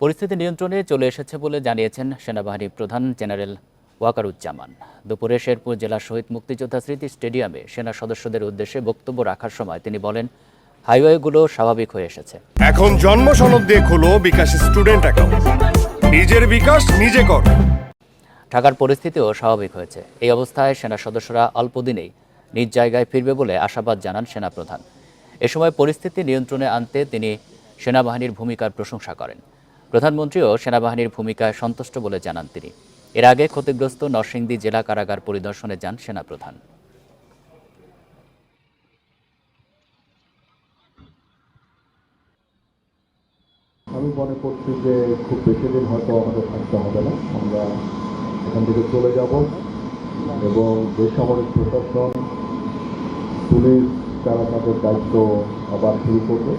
পরিস্থিতি নিয়ন্ত্রণে চলে এসেছে বলে জানিয়েছেন সেনাবাহিনী প্রধান জেনারেল ওয়াকারুজ্জামান। দুপুরে শেরপুর জেলা শহীদ মুক্তিযোদ্ধা স্মৃতি স্টেডিয়ামে সেনা সদস্যদের উদ্দেশ্যে বক্তব্য রাখার সময় তিনি বলেন হাইওয়েগুলো স্বাভাবিক হয়ে এসেছে। এখন জন্ম সনদ দিয়ে খোলো বিকাশ স্টুডেন্ট অ্যাকাউন্ট। নিজের বিকাশ নিজে কর। ঢাকার পরিস্থিতিও স্বাভাবিক হয়েছে। এই অবস্থায় সেনা সদস্যরা অল্প দিনেই নিজ জায়গায় ফিরবে বলে আশাবাদ জানান সেনাপ্রধান এ সময় পরিস্থিতি নিয়ন্ত্রণে আনতে তিনি সেনাবাহিনীর ভূমিকার প্রশংসা করেন। প্রধানমন্ত্রীও সেনাবাহিনীর ভূমিকায় সন্তুষ্ট বলে জানান তিনি। এর আগে ক্ষতিগ্রস্ত নরসিংদী জেলা কারাগার পরিদর্শনে যান সেনাপ্রধান। আমি মনে করছি যে খুব বেশি দিন হয়তো আমাদের থাকতে হবে না। আমরা এখান থেকে চলে যাব এবং বেসামরিক প্রশাসন, পুলিশ তারা তাদের দায়িত্ব আবার শুরু করবে